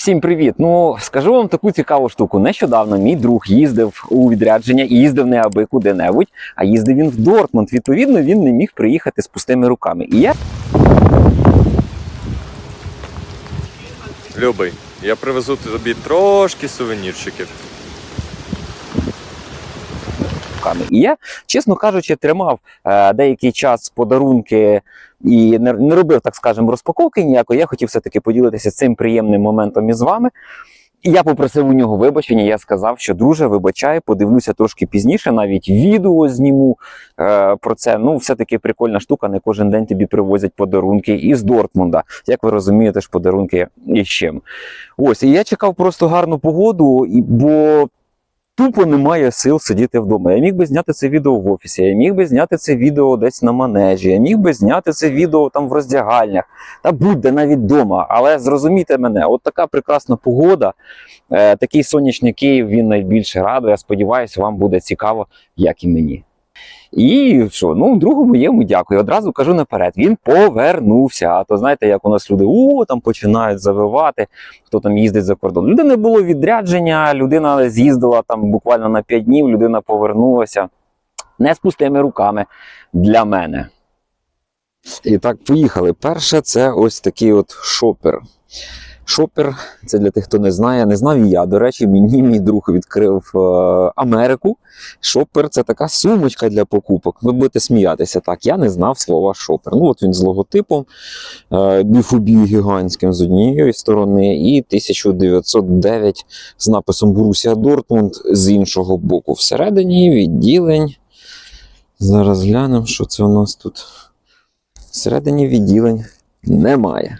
Всім привіт! Ну скажу вам таку цікаву штуку. Нещодавно мій друг їздив у відрядження і їздив не аби куди-небудь, а їздив він в Дортмунд. Відповідно, він не міг приїхати з пустими руками. І я Любий, я привезу тобі трошки сувенірчиків. Руками. І я, чесно кажучи, тримав е, деякий час подарунки і не, робив, так скажемо, розпаковки ніякої. Я хотів все-таки поділитися цим приємним моментом із вами. І я попросив у нього вибачення. Я сказав, що друже, вибачай, подивлюся трошки пізніше, навіть відео зніму е, про це. Ну, все-таки прикольна штука. Не кожен день тобі привозять подарунки із Дортмунда. Як ви розумієте, ж подарунки із чим. Ось, і я чекав просто гарну погоду, бо тупо немає сил сидіти вдома. Я міг би зняти це відео в офісі, я міг би зняти це відео десь на манежі, я міг би зняти це відео там в роздягальнях, та будь-де навіть вдома. Але зрозумійте мене, от така прекрасна погода, е, такий сонячний Київ, він найбільше радує. Я сподіваюся, вам буде цікаво, як і мені. І що, ну, другу моєму дякую. Одразу кажу наперед, він повернувся. А то знаєте, як у нас люди о, там починають завивати, хто там їздить за кордон. Людини було відрядження, людина з'їздила там буквально на 5 днів, людина повернулася не з пустими руками для мене. І так, поїхали. Перше, це ось такий от шопер. Шопер, це для тих, хто не знає, не знав і я. До речі, мені мій друг відкрив е, Америку. Шопер це така сумочка для покупок. Ви будете сміятися так. Я не знав слова шопер. Ну, от він з логотипом е, біфобі гігантським з однієї сторони, і 1909 з написом Борусія Дортмунд з іншого боку. Всередині відділень. Зараз глянемо, що це у нас тут. Всередині відділень немає.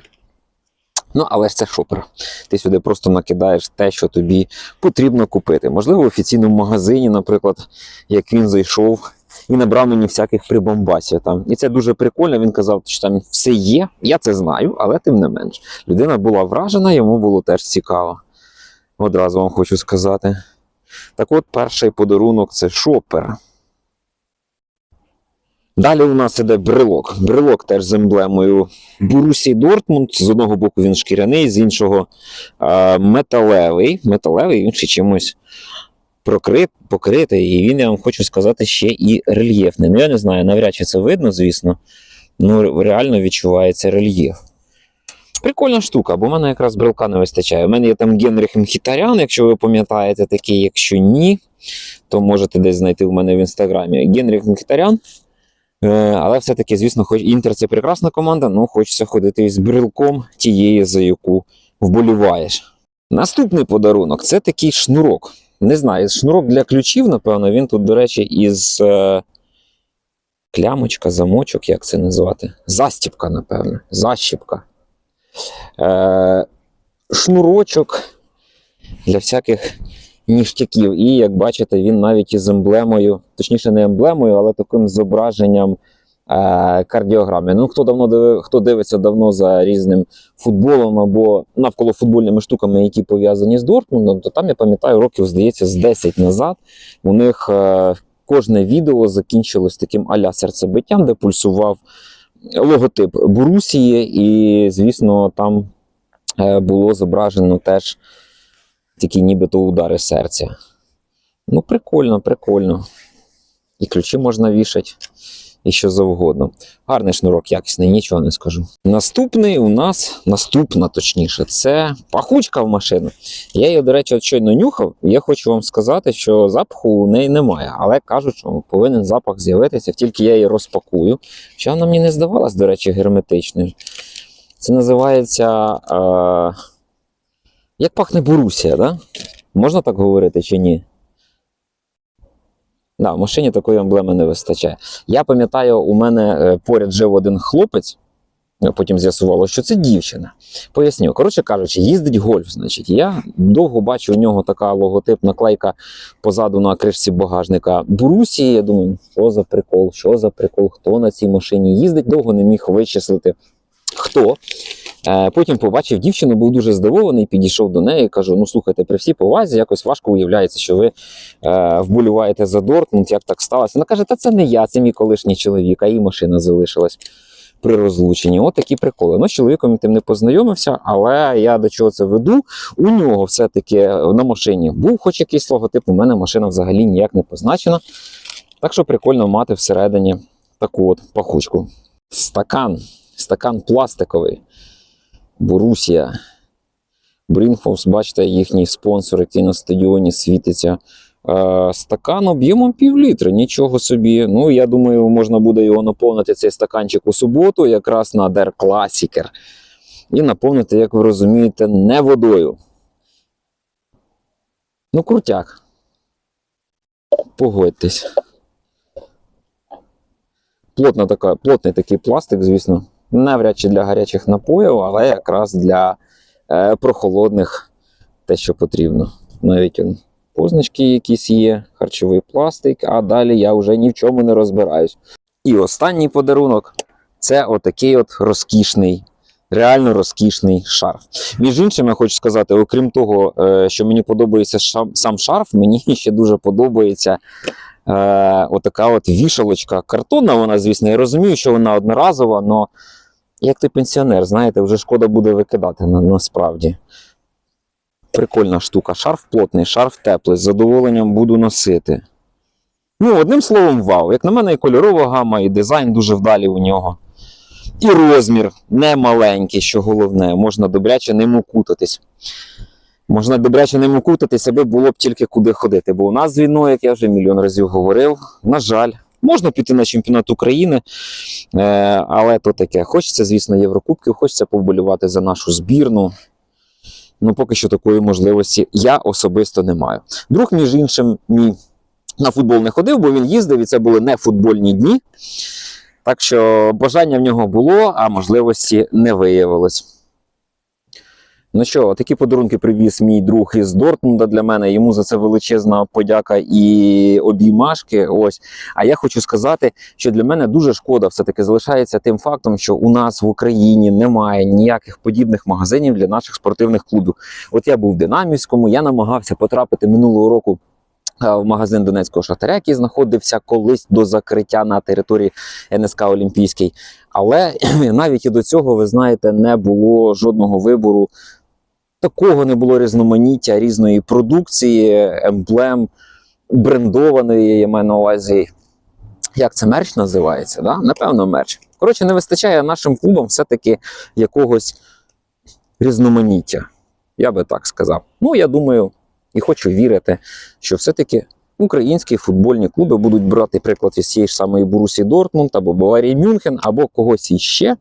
Ну, але ж це шопер. Ти сюди просто накидаєш те, що тобі потрібно купити. Можливо, в офіційному магазині, наприклад, як він зайшов і набрав мені всяких прибамбасів там. І це дуже прикольно. Він казав, що там все є. Я це знаю, але тим не менш. Людина була вражена, йому було теж цікаво. Одразу вам хочу сказати. Так от, перший подарунок це шопер. Далі у нас іде брелок. Брелок теж з емблемою Борусі Дортмунд. З одного боку він шкіряний, з іншого металевий. Металевий, він ще чимось прокрит, покритий. І він, я вам хочу сказати, ще і рельєфний. Ну, я не знаю, навряд чи це видно, звісно. Ну, реально відчувається рельєф. Прикольна штука, бо в мене якраз брелка не вистачає. У мене є там Генріх Мхітарян, якщо ви пам'ятаєте такий, якщо ні, то можете десь знайти в мене в інстаграмі. Генріх Мхітарян. Е, Але все-таки, звісно, хоч Інтер це прекрасна команда, ну хочеться ходити із брелком тієї, за яку вболіваєш. Наступний подарунок це такий шнурок. Не знаю, шнурок для ключів, напевно, він тут, до речі, із е, клямочка, замочок, як це назвати? Застіпка, напевно. Защіпка. Е, шнурочок для всяких ніштяків. І як бачите, він навіть із емблемою, точніше, не емблемою, але таким зображенням е, кардіограми. Ну, хто давно дивив, хто дивиться давно за різним футболом або навколо футбольними штуками, які пов'язані з Дортмундом, то там я пам'ятаю, років, здається, з 10 назад у них е, кожне відео закінчилось таким аля серцебиттям, де пульсував логотип Борусії, і, звісно, там е, було зображено теж такі нібито удари серця. Ну, прикольно, прикольно. І ключі можна вішати, і що завгодно. Гарний шнурок, якісний, нічого не скажу. Наступний у нас, наступна точніше, це пахучка в машину. Я її, до речі, от щойно нюхав. Я хочу вам сказати, що запаху у неї немає. Але кажуть, що повинен запах з'явитися, тільки я її розпакую. Що вона мені не здавалась, до речі, герметичною. Це називається. Е... Як пахне Борусія, да? Можна так говорити чи ні? Да, в машині такої емблеми не вистачає. Я пам'ятаю, у мене е, поряд жив один хлопець, е, потім з'ясувало, що це дівчина. Поясню, коротше кажучи, їздить гольф. Значить, я довго бачу у нього така логотип, наклейка позаду на кришці багажника Борусії. Я думаю, що за прикол, що за прикол, хто на цій машині їздить, довго не міг вичислити. Хто? Е, Потім побачив дівчину, був дуже здивований, підійшов до неї кажу: ну слухайте, при всій повазі якось важко уявляється, що ви е, вболіваєте за Дортмунд, як так сталося. Вона каже, та це не я, це мій колишній чоловік, а її машина залишилась. при розлученні. От такі приколи. Ну, з чоловіком тим не познайомився, але я до чого це веду. У нього все-таки на машині був хоч якийсь логотип, у мене машина взагалі ніяк не позначена. Так що прикольно мати всередині таку от пахучку. Стакан. Стакан пластиковий. Борусія. Брінхоус, бачите, їхній спонсор, який на стадіоні світиться. Е, стакан об'ємом пів літра, нічого собі. Ну, я думаю, можна буде його наповнити цей стаканчик у суботу, якраз на Der Klassiker. І наповнити, як ви розумієте, не водою. Ну, крутяк. Погодьтесь. Плотна така, плотний такий пластик, звісно. Навряд чи для гарячих напоїв, але якраз для е, прохолодних те, що потрібно. Навіть он, позначки якісь є, харчовий пластик, а далі я вже ні в чому не розбираюсь. І останній подарунок це отакий от розкішний, реально розкішний шарф. Між іншим, я хочу сказати, окрім того, е, що мені подобається сам шарф, мені ще дуже подобається. Е, отака от вішалочка. Картонна вона, звісно, я розумію, що вона одноразова, але як ти пенсіонер, знаєте, вже шкода буде викидати на, насправді. Прикольна штука. Шарф плотний, шарф теплий, з задоволенням буду носити. Ну, одним словом, вау. Як на мене, і кольорова гама, і дизайн дуже вдалі у нього. І розмір не маленький, що головне, можна добряче ним укутатись. Можна добряче ним укутатись, аби було б тільки куди ходити. Бо у нас з війною, як я вже мільйон разів говорив, на жаль, можна піти на чемпіонат України, е, але то таке. Хочеться, звісно, Єврокубків, хочеться повболювати за нашу збірну. Ну, поки що такої можливості я особисто не маю. Друг, між іншим, мій на футбол не ходив, бо він їздив, і це були не футбольні дні. Так що бажання в нього було, а можливості не виявилось. Ну що, такі подарунки привіз мій друг із Дортмунда для мене. Йому за це величезна подяка і обіймашки. Ось. А я хочу сказати, що для мене дуже шкода все-таки залишається тим фактом, що у нас в Україні немає ніяких подібних магазинів для наших спортивних клубів. От я був в Динамівському, я намагався потрапити минулого року. е, В магазин Донецького шахтаря, який знаходився колись до закриття на території НСК Олімпійський. Але навіть і до цього, ви знаєте, не було жодного вибору. Такого не було різноманіття різної продукції, емблем, брендованої, я маю на увазі. Як це мерч називається? Да? Напевно, мерч. Коротше, не вистачає нашим клубам все-таки якогось різноманіття. Я би так сказав. Ну, я думаю, і хочу вірити, що все-таки українські футбольні клуби будуть брати приклад із цієї ж самої Борусі Дортмунд або Баварії Мюнхен, або когось іще,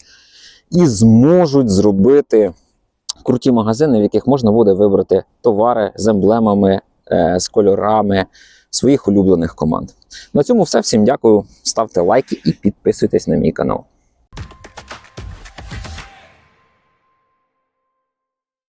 і зможуть зробити круті магазини, в яких можна буде вибрати товари з емблемами, е, з кольорами своїх улюблених команд. На цьому все. Всім дякую. Ставте лайки і підписуйтесь на мій канал.